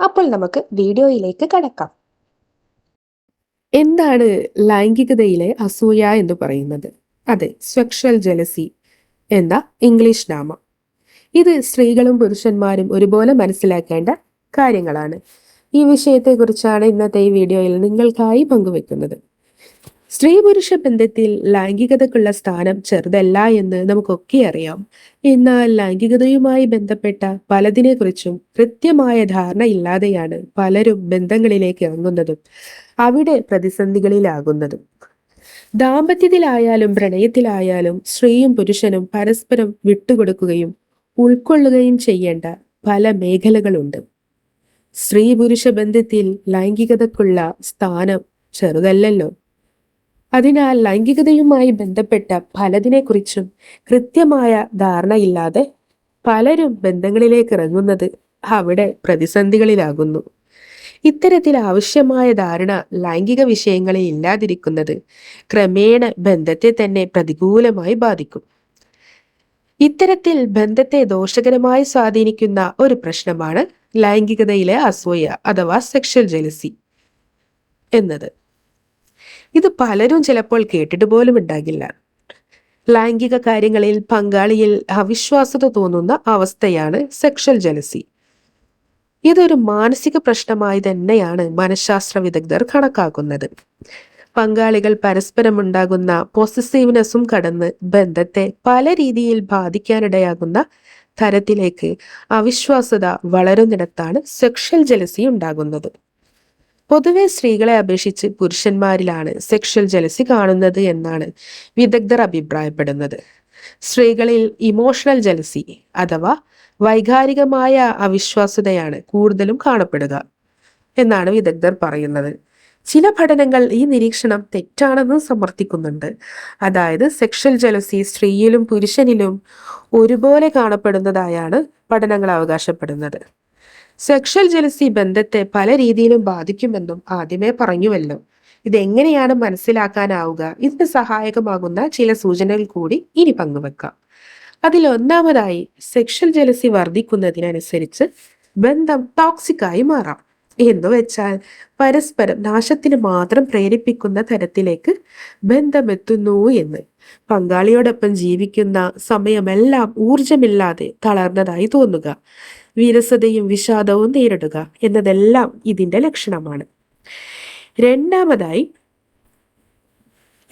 അപ്പോൾ നമുക്ക് വീഡിയോയിലേക്ക് കടക്കാം. എന്താണ് ലൈംഗികതയിലെ അസൂയ എന്ന് പറയുന്നത്? അതെ സെക്ഷൽ ജലസി എന്ന ഇംഗ്ലീഷ് നാമം. ഇത് സ്ത്രീകളും പുരുഷന്മാരും ഒരുപോലെ മനസ്സിലാക്കേണ്ട കാര്യങ്ങളാണ്. ഈ വിഷയത്തെക്കുറിച്ചാണ് ഇന്നത്തെ ഈ വീഡിയോയിൽ നിങ്ങൾക്കായി പങ്കുവെക്കുന്നത്. സ്ത്രീ പുരുഷ ബന്ധത്തിൽ ലൈംഗികതക്കുള്ള സ്ഥാനം ചെറുതല്ല എന്ന് നമുക്കൊക്കെ അറിയാം. എന്നാൽ ലൈംഗികതയുമായി ബന്ധപ്പെട്ട പലതിനെക്കുറിച്ചും കൃത്യമായ ധാരണ ഇല്ലാതെയാണ് പലരും ബന്ധങ്ങളിലേക്ക് ഇറങ്ങുന്നതും അവിടെ പ്രതിസന്ധികളിലാകുന്നതും. ദാമ്പത്യത്തിലായാലും പ്രണയത്തിലായാലും സ്ത്രീയും പുരുഷനും പരസ്പരം വിട്ടുകൊടുക്കുകയും ഉൾക്കൊള്ളുകയും ചെയ്യേണ്ട പല മേഖലകളുണ്ട്. സ്ത്രീ പുരുഷ ബന്ധത്തിൽ ലൈംഗികതക്കുള്ള സ്ഥാനം ചെറുതല്ലല്ലോ. അതിനാൽ ലൈംഗികതയുമായി ബന്ധപ്പെട്ട പലതിനെക്കുറിച്ചും കൃത്യമായ ധാരണയില്ലാതെ പലരും ബന്ധങ്ങളിലേക്ക് ഇറങ്ങുന്നത് അവിടെ പ്രതിസന്ധികളിലാകുന്നു. ഇത്തരത്തിൽ ആവശ്യമായ ധാരണ ലൈംഗിക വിഷയങ്ങളിൽ ഇല്ലാതിരിക്കുന്നത് ക്രമേണ ബന്ധത്തെ തന്നെ പ്രതികൂലമായി ബാധിക്കും. ഇത്തരത്തിൽ ബന്ധത്തെ ദോഷകരമായി സ്വാധീനിക്കുന്ന ഒരു പ്രശ്നമാണ് ലൈംഗികതയിലെ അസൂയ അഥവാ സെക്ഷൽ ജലസി എന്നത്. ഇത് പലരും ചിലപ്പോൾ കേട്ടിട്ട് പോലും ഉണ്ടാകില്ല. ലൈംഗിക കാര്യങ്ങളിൽ പങ്കാളിയിൽ അവിശ്വാസത തോന്നുന്ന അവസ്ഥയാണ് സെക്ഷൽ ജലസി ഇതൊരു മാനസിക പ്രശ്നമായി തന്നെയാണ് മനഃശാസ്ത്ര വിദഗ്ധർ കണക്കാക്കുന്നത്. പങ്കാളികൾ പരസ്പരം ഉണ്ടാകുന്ന പോസിറ്റീവ്നെസ്സും കടന്ന് ബന്ധത്തെ പല രീതിയിൽ ബാധിക്കാനിടയാകുന്ന തരത്തിലേക്ക് അവിശ്വാസത വളരുന്നിടത്താണ് സെക്ഷൽ ജലസി ഉണ്ടാകുന്നത്. പൊതുവെ സ്ത്രീകളെ അപേക്ഷിച്ച് പുരുഷന്മാരിലാണ് സെക്ഷൽ ജലസി കാണുന്നത് എന്നാണ് വിദഗ്ധർ അഭിപ്രായപ്പെടുന്നത്. സ്ത്രീകളിൽ ഇമോഷണൽ ജലസി അഥവാ വൈകാരികമായ അവിശ്വാസ്യതയാണ് കൂടുതലും കാണപ്പെടുക എന്നാണ് വിദഗ്ധർ പറയുന്നത്. ചില പഠനങ്ങൾ ഈ നിരീക്ഷണം തെറ്റാണെന്ന് സമർത്ഥിക്കുന്നുണ്ട്. അതായത് സെക്ഷൽ ജലസി സ്ത്രീയിലും പുരുഷനിലും ഒരുപോലെ കാണപ്പെടുന്നതായാണ് പഠനങ്ങൾ അവകാശപ്പെടുന്നത്. സെക്ഷൽ ജലസി ബന്ധത്തെ പല രീതിയിലും ബാധിക്കുമെന്നും ആദ്യമേ പറഞ്ഞുവല്ലോ. ഇതെങ്ങനെയാണ് മനസ്സിലാക്കാനാവുക? ഇതിന് സഹായകമാകുന്ന ചില സൂചനകൾ കൂടി ഇനി പങ്കുവെക്കാം. അതിൽ ഒന്നാമതായി സെക്ഷൽ ജലസി വർദ്ധിക്കുന്നതിനനുസരിച്ച് ബന്ധം ടോക്സിക് ആയി മാറാം. എന്ന് വെച്ചാൽ പരസ്പരം നാശത്തിന് മാത്രം പ്രേരിപ്പിക്കുന്ന തരത്തിലേക്ക് ബന്ധമെത്തുന്നു എന്ന്. പങ്കാളിയോടൊപ്പം ജീവിക്കുന്ന സമയമെല്ലാം ഊർജമില്ലാതെ തളർന്നതായി തോന്നുക. വിരസതയും വിഷാദവും നേരിടുക എന്നതെല്ലാം ഇതിന്റെ ലക്ഷണമാണ്. രണ്ടാമതായി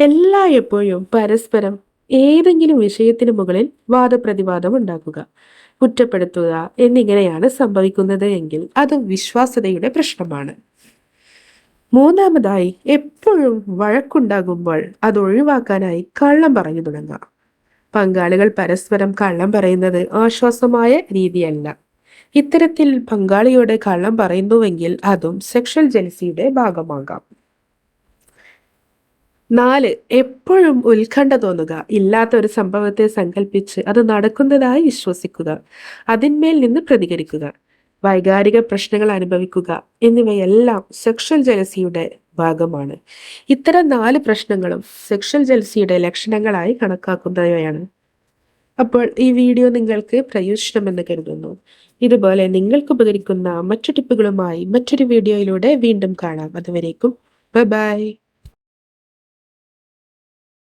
എല്ലായ്പ്പോഴും പരസ്പരം ഏതെങ്കിലും വിഷയത്തിന് മുകളിൽ വാദപ്രതിവാദം ഉണ്ടാക്കുക കുറ്റപ്പെടുത്തുക എന്നിങ്ങനെയാണ് സംഭവിക്കുന്നത് എങ്കിൽ അത് വിശ്വാസതയുടെ പ്രശ്നമാണ്. മൂന്നാമതായി എപ്പോഴും വഴക്കുണ്ടാകുമ്പോൾ അത് ഒഴിവാക്കാനായി കള്ളം പറഞ്ഞു തുടങ്ങുക. പങ്കാളികൾ പരസ്പരം കള്ളം പറയുന്നത് ആശ്വാസമായ രീതിയല്ല. ഇത്തരത്തിൽ പങ്കാളിയോട് കള്ളം പറയുന്നുവെങ്കിൽ അതും സെക്ഷൽ ജലസിയുടെ ഭാഗമാകാം. നാല് എപ്പോഴും ഉത്കണ്ഠ തോന്നുക. ഇല്ലാത്ത ഒരു സംഭവത്തെ സങ്കല്പിച്ച് അത് നടക്കുന്നതായി വിശ്വസിക്കുക. അതിന്മേൽ നിന്ന് പ്രതികരിക്കുക. വൈകാരിക പ്രശ്നങ്ങൾ അനുഭവിക്കുക എന്നിവയെല്ലാം സെക്ഷൽ ജലസിയുടെ ഭാഗമാണ്. ഇത്തരം നാല് പ്രശ്നങ്ങളും സെക്ഷൽ ജലസിയുടെ ലക്ഷണങ്ങളായി കണക്കാക്കുന്നവയാണ്. അപ്പോൾ ഈ വീഡിയോ നിങ്ങൾക്ക് പ്രയോജനമെന്ന് കരുതുന്നു. ഇതുപോലെ നിങ്ങൾക്ക് ഉപകരിക്കുന്ന മറ്റു ടിപ്പുകളുമായി മറ്റൊരു വീഡിയോയിലൂടെ വീണ്ടും കാണാം. അതുവരേക്കും ബൈ